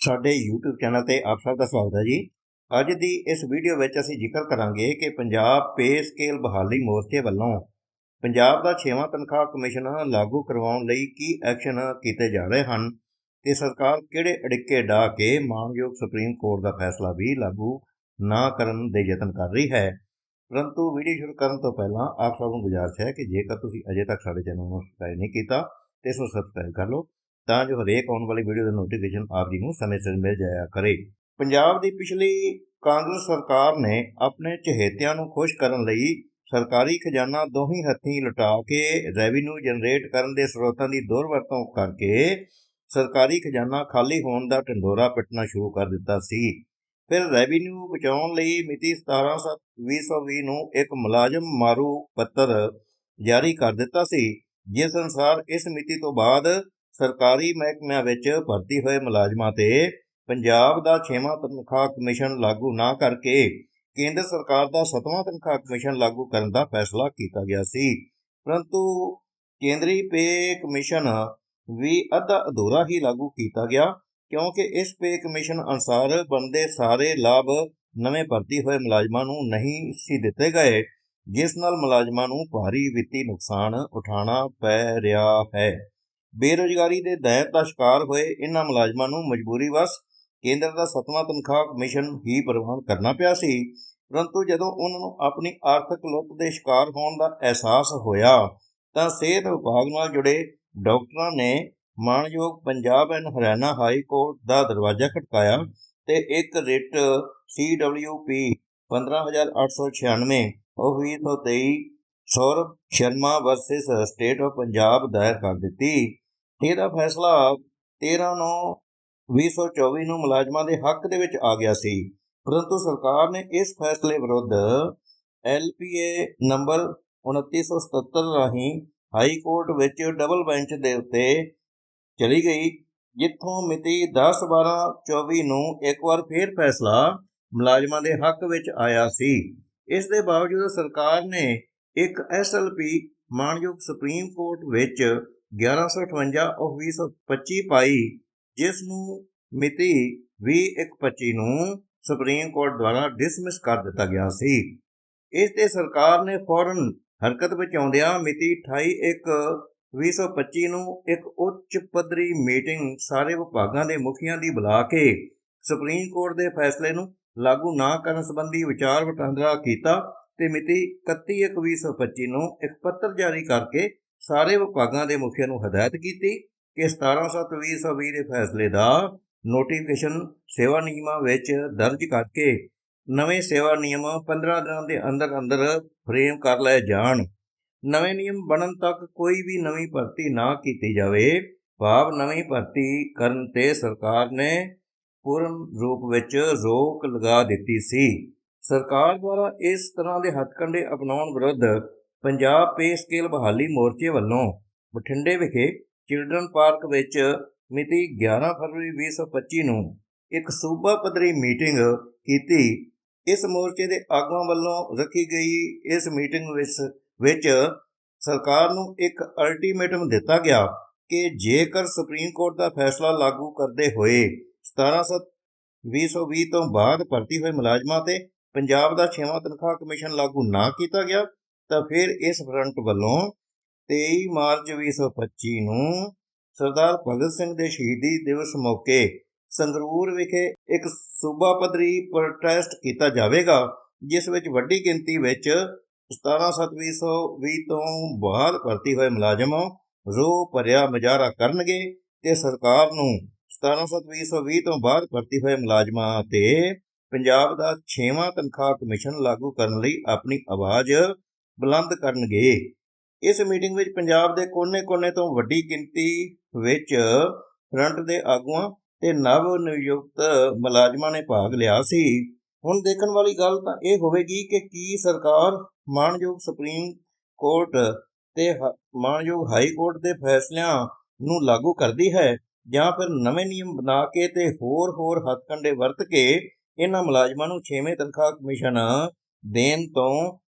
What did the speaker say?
ਸਾਡੇ YouTube channel ਤੇ ਆਪ ਸਭ ਦਾ ਸਵਾਗਤ ਹੈ ਜੀ। ਅੱਜ ਦੀ ਇਸ ਵੀਡੀਓ ਵਿੱਚ ਅਸੀਂ ਜ਼ਿਕਰ ਕਰਾਂਗੇ ਕਿ ਪੰਜਾਬ ਪੇ ਸਕੇਲ ਬਹਾਲੀ ਮੋਰਚੇ ਵੱਲੋਂ ਪੰਜਾਬ ਦਾ 6ਵਾਂ ਤਨਖਾਹ ਕਮਿਸ਼ਨ ਲਾਗੂ ਕਰਵਾਉਣ ਲਈ ਕੀ ਐਕਸ਼ਨ ਕੀਤੇ ਜਾ ਰਹੇ ਹਨ ਤੇ ਸਰਕਾਰ ਕਿਹੜੇ ਅੜਿੱਕੇ ਡਾ ਕੇ ਮਾਨਯੋਗ ਸੁਪਰੀਮ ਕੋਰਟ ਦਾ ਫੈਸਲਾ ਵੀ ਲਾਗੂ ਨਾ ਕਰਨ ਦੇ ਯਤਨ ਕਰ ਰਹੀ ਹੈ। ਪਰੰਤੂ ਵੀਡੀਓ ਸ਼ੁਰੂ ਕਰਨ ਤੋਂ ਪਹਿਲਾਂ ਆਪ ਸਭ ਨੂੰ ਗੁਜ਼ਾਰਿਸ਼ ਹੈ ਕਿ ਜੇਕਰ ਤੁਸੀਂ ਅਜੇ ਤੱਕ ਸਾਡੇ ਚੈਨਲ ਨੂੰ ਸਬਸਕ੍ਰਾਈਬ ਨਹੀਂ ਕੀਤਾ, ਤੇ ਇਸ ਨੂੰ ਸਬਸਕ੍ਰਾਈਬ ਕਰ ਲਓ। ਤਾਂ ਜੋ ਹਰੇਕ ਆਉਣ ਵਾਲੀ ਵੀਡੀਓ ਦਾ ਨੋਟੀਫਿਕੇਸ਼ਨ ਆਪ ਜੀ ਨੂੰ ਸਮੇਂ ਸਿਰ ਮਿਲ ਜਾਇਆ ਕਰੇ। ਪੰਜਾਬ ਦੀ ਪਿਛਲੀ ਕਾਂਗਰਸ ਸਰਕਾਰ ਨੇ ਆਪਣੇ ਚਹੇਤਿਆਂ ਨੂੰ ਖੁਸ਼ ਕਰਨ ਲਈ ਸਰਕਾਰੀ ਖਜ਼ਾਨਾ ਦੋਹੀਂ ਹੱਥੀਂ ਲੁਟਾ ਕੇ ਰੈਵਨਿਊ ਜਨਰੇਟ ਕਰਨ ਦੇ ਸਰੋਤਾਂ ਦੀ ਦੁਰਵਰਤੋਂ ਕਰਕੇ ਸਰਕਾਰੀ ਖਜ਼ਾਨਾ ਖਾਲੀ ਹੋਣ ਦਾ ਢੰਡੋਰਾ ਪਿੱਟਣਾ ਸ਼ੁਰੂ ਕਰ ਦਿੱਤਾ ਸੀ। ਫਿਰ ਰੈਵਨਿਊ ਬਚਾਉਣ ਲਈ ਮਿਤੀ 17/7/2020 ਨੂੰ ਇੱਕ ਮੁਲਾਜ਼ਮ ਮਾਰੂ ਪੱਤਰ ਜਾਰੀ ਕਰ ਦਿੱਤਾ ਸੀ। ਜਿਸ ਅਨੁਸਾਰ ਇਸ ਮਿਤੀ ਤੋਂ ਬਾਅਦ ਸਰਕਾਰੀ ਮਹਿਕਮਿਆਂ ਵਿੱਚ ਭਰਤੀ ਹੋਏ ਮੁਲਾਜ਼ਮਾਂ ਤੇ ਪੰਜਾਬ ਦਾ 6ਵਾਂ ਤਨਖਾਹ ਕਮਿਸ਼ਨ ਲਾਗੂ ਨਾ ਕਰਕੇ ਕੇਂਦਰ ਸਰਕਾਰ ਦਾ 7ਵਾਂ ਤਨਖਾਹ ਕਮਿਸ਼ਨ ਲਾਗੂ ਕਰਨ ਦਾ ਫੈਸਲਾ ਕੀਤਾ ਗਿਆ ਸੀ। ਪਰੰਤੂ ਕੇਂਦਰੀ ਪੇ ਕਮਿਸ਼ਨ ਵੀ ਅੱਧਾ ਅਧੂਰਾ ਹੀ ਲਾਗੂ ਕੀਤਾ ਗਿਆ ਕਿਉਂਕਿ ਇਸ ਪੇ ਕਮਿਸ਼ਨ ਅਨੁਸਾਰ ਬੰਦੇ ਸਾਰੇ ਲਾਭ ਨਵੇਂ ਭਰਤੀ ਹੋਏ ਮੁਲਾਜ਼ਮਾਂ ਨੂੰ ਨਹੀਂ ਸੀ ਦਿੱਤੇ ਗਏ, ਜਿਸ ਨਾਲ ਮੁਲਾਜ਼ਮਾਂ ਨੂੰ ਭਾਰੀ ਵਿੱਤੀ ਨੁਕਸਾਨ ਉਠਾਉਣਾ ਪੈ ਰਿਹਾ ਹੈ। ਬੇਰੁਜ਼ਗਾਰੀ ਦੇ ਦਹਿਰ ਦਾ ਸ਼ਿਕਾਰ ਹੋਏ ਇਹਨਾਂ ਮੁਲਾਜ਼ਮਾਂ ਨੂੰ ਮਜਬੂਰੀ ਵਸ ਕੇਂਦਰ ਦਾ ਸਤਵਾਂ ਤਨਖਾਹ ਕਮਿਸ਼ਨ ਹੀ ਪ੍ਰਵਾਨ ਕਰਨਾ ਪਿਆ ਸੀ। ਪਰੰਤੂ ਜਦੋਂ ਉਹਨਾਂ ਨੂੰ ਆਪਣੀ ਆਰਥਿਕ ਲੁੱਟ ਦੇ ਸ਼ਿਕਾਰ ਹੋਣ ਦਾ ਅਹਿਸਾਸ ਹੋਇਆ, ਤਾਂ ਸਿਹਤ ਵਿਭਾਗ ਨਾਲ ਜੁੜੇ ਡਾਕਟਰਾਂ ਨੇ ਮਾਣਯੋਗ Punjab and Haryana high court ਦਾ ਦਰਵਾਜ਼ਾ ਖਟਕਾਇਆ ਤੇ ਇੱਕ ਰਿਟ CWP 15896 ਉਹ 2023 Saurav Sharma versus state of Punjab ਦਾਇਰ ਕਰ ਦਿੱਤੀ। ਇਹਦਾ ਫੈਸਲਾ 13 ਨੂੰ 2024 ਨੂੰ ਮੁਲਾਜ਼ਮਾਂ ਦੇ ਹੱਕ ਦੇ ਵਿੱਚ ਆ ਗਿਆ ਸੀ। ਪਰੰਤੂ ਸਰਕਾਰ ਨੇ ਇਸ ਫੈਸਲੇ ਵਿਰੁੱਧ LPA ਨੰਬਰ 2977 ਰਾਹੀਂ ਹਾਈ ਕੋਰਟ ਵਿੱਚ ਡਬਲ ਬੈਂਚ ਦੇ ਉੱਤੇ ਚਲੀ ਗਈ, ਜਿੱਥੋਂ ਮਿਤੀ 10/12/24 ਨੂੰ ਇੱਕ ਵਾਰ ਫੇਰ ਫੈਸਲਾ ਮੁਲਾਜ਼ਮਾਂ ਦੇ ਹੱਕ ਵਿੱਚ ਆਇਆ ਸੀ। ਇਸ ਦੇ ਬਾਵਜੂਦ ਸਰਕਾਰ ਨੇ ਇੱਕ SLP ਮਾਨਯੋਗ ਸੁਪਰੀਮ ਕੋਰਟ ਵਿੱਚ 1158 of 2025 ਪਾਈ, ਜਿਸ ਨੂੰ ਮਿਤੀ 21/25 ਨੂੰ ਸੁਪਰੀਮ ਕੋਰਟ ਦੁਆਰਾ ਡਿਸਮਿਸ ਕਰ ਦਿੱਤਾ ਗਿਆ ਸੀ। ਇਸ ਤੇ ਸਰਕਾਰ ਨੇ ਫੌਰਨ ਹਰਕਤ ਵਿੱਚ ਆਉਂਦਿਆਂ ਮਿਤੀ 28/1/2025 ਨੂੰ ਇੱਕ ਉੱਚ ਪੱਧਰੀ ਮੀਟਿੰਗ ਸਾਰੇ ਵਿਭਾਗਾਂ ਦੇ ਮੁਖੀਆਂ ਦੀ ਬੁਲਾ ਕੇ ਸੁਪਰੀਮ ਕੋਰਟ ਦੇ ਫੈਸਲੇ ਨੂੰ ਲਾਗੂ ਨਾ ਕਰਨ ਸੰਬੰਧੀ ਵਿਚਾਰ ਵਟਾਂਦਰਾ ਕੀਤਾ ਤੇ ਮਿਤੀ 31/1/2025 ਨੂੰ ਇੱਕ ਪੱਤਰ ਜਾਰੀ ਕਰਕੇ ਸਾਰੇ ਵਿਭਾਗਾਂ ਦੇ ਮੁਖੀਆਂ ਨੂੰ ਹਦਾਇਤ ਕੀਤੀ ਕਿ 17/7/2020 ਦੇ ਫੈਸਲੇ ਦਾ ਨੋਟੀਫਿਕੇਸ਼ਨ ਸੇਵਾ ਨਿਯਮਾਂ ਵਿੱਚ ਦਰਜ ਕਰਕੇ ਨਵੇਂ ਸੇਵਾ ਨਿਯਮ 15 ਦਿਨਾਂ ਦੇ ਅੰਦਰ ਅੰਦਰ ਫਰੇਮ ਕਰ ਲਏ ਜਾਣ। ਨਵੇਂ ਨਿਯਮ ਬਣਨ ਤੱਕ ਕੋਈ ਵੀ ਨਵੀਂ ਭਰਤੀ ਨਾ ਕੀਤੀ ਜਾਵੇ। ਭਾਵ ਨਵੀਂ ਭਰਤੀ ਕਰਨ ਤੇ ਸਰਕਾਰ ਨੇ ਪੂਰਨ ਰੂਪ ਵਿੱਚ ਰੋਕ ਲਗਾ ਦਿੱਤੀ ਸੀ। ਸਰਕਾਰ ਦੁਆਰਾ ਇਸ ਤਰ੍ਹਾਂ ਦੇ ਹੱਥਕੰਡੇ ਅਪਣਾਉਣ ਵਿਰੁੱਧ ਪੰਜਾਬ ਪੇ ਸਕੇਲ ਬਹਾਲੀ ਮੋਰਚੇ ਵੱਲੋਂ ਬਠਿੰਡੇ ਵਿਖੇ ਚਿਲਡਰਨ ਪਾਰਕ ਵਿੱਚ ਮਿਤੀ 11 ਫਰਵਰੀ 2025 ਨੂੰ ਇੱਕ ਸੂਬਾ ਪੱਧਰੀ ਮੀਟਿੰਗ ਕੀਤੀ। ਇਸ ਮੋਰਚੇ ਦੇ ਆਗੂਆਂ ਵੱਲੋਂ ਰੱਖੀ ਗਈ ਇਸ ਮੀਟਿੰਗ ਵਿੱਚ ਵਿੱਚ ਸਰਕਾਰ ਨੂੰ ਇੱਕ ਅਲਟੀਮੇਟਮ ਦਿੱਤਾ ਗਿਆ ਕਿ ਜੇਕਰ ਸੁਪਰੀਮ ਕੋਰਟ ਦਾ ਫੈਸਲਾ ਲਾਗੂ ਕਰਦੇ ਹੋਏ 17/7/2020 ਤੋਂ ਬਾਅਦ ਭਰਤੀ ਹੋਏ ਮੁਲਾਜ਼ਮਾਂ ਤੇ ਪੰਜਾਬ ਦਾ 6ਵਾਂ ਤਨਖਾਹ ਕਮਿਸ਼ਨ ਲਾਗੂ ਨਾ ਕੀਤਾ ਗਿਆ ਤਾਂ ਫਿਰ ਇਸ ਫਰੰਟ ਵੱਲੋਂ 23 ਮਾਰਚ 2025 ਨੂੰ ਸਰਦਾਰ ਭਗਤ ਸਿੰਘ ਦੇ ਸ਼ਹੀਦੀ ਦਿਵਸ ਮੌਕੇ ਸੰਗਰੂਰ ਵਿਖੇ ਇੱਕ ਸੂਬਾ ਪੱਧਰੀ ਪ੍ਰੋਟੈਸਟ ਕੀਤਾ ਜਾਵੇਗਾ, ਜਿਸ ਵਿੱਚ ਵੱਡੀ ਗਿਣਤੀ ਵਿੱਚ 17/7/2020 ਤੋਂ ਬਾਅਦ ਭਰਤੀ ਹੋਏ ਮੁਲਾਜ਼ਮ ਰੋਹ ਭਰਿਆ ਮੁਜ਼ਾਹਰਾ ਕਰਨਗੇ ਤੇ ਸਰਕਾਰ ਨੂੰ 17/7/2020 ਤੋਂ ਬਾਅਦ ਭਰਤੀ ਹੋਏ ਮੁਲਾਜ਼ਮਾਂ ਤੇ ਪੰਜਾਬ ਦਾ 6ਵਾਂ ਤਨਖਾਹ ਕਮਿਸ਼ਨ ਲਾਗੂ ਕਰਨ ਲਈ ਆਪਣੀ ਆਵਾਜ਼ ਬੁਲੰਦ ਕਰਨਗੇ। ਇਸ ਮੀਟਿੰਗ ਵਿੱਚ ਪੰਜਾਬ ਦੇ ਕੋਨੇ-ਕੋਨੇ ਤੋਂ ਵੱਡੀ ਗਿਣਤੀ ਵਿੱਚ ਫਰੰਟ ਦੇ ਆਗੂਆਂ ਤੇ ਨਵ ਨਿਯੁਕਤ ਮੁਲਾਜ਼ਮਾਂ ਨੇ ਭਾਗ ਲਿਆ ਸੀ। ਹੁਣ ਦੇਖਣ ਵਾਲੀ ਗੱਲ ਤਾਂ ਇਹ ਹੋਵੇਗੀ ਕਿ ਕੀ ਸਰਕਾਰ ਮਾਨਯੋਗ ਸੁਪਰੀਮ ਕੋਰਟ ਤੇ ਮਾਨਯੋਗ ਹਾਈ ਕੋਰਟ ਦੇ ਫੈਸਲਿਆਂ ਨੂੰ ਲਾਗੂ ਕਰਦੀ ਹੈ ਜਾਂ ਫਿਰ ਨਵੇਂ ਨਿਯਮ ਬਣਾ ਕੇ ਤੇ ਹੋਰ ਹੋਰ ਹੱਥਕੰਡੇ ਵਰਤ ਕੇ ਇਹਨਾਂ ਮੁਲਾਜ਼ਮਾਂ ਨੂੰ 6ਵੇਂ ਤਨਖਾਹ ਕਮਿਸ਼ਨ ਦੇਣ ਤੋਂ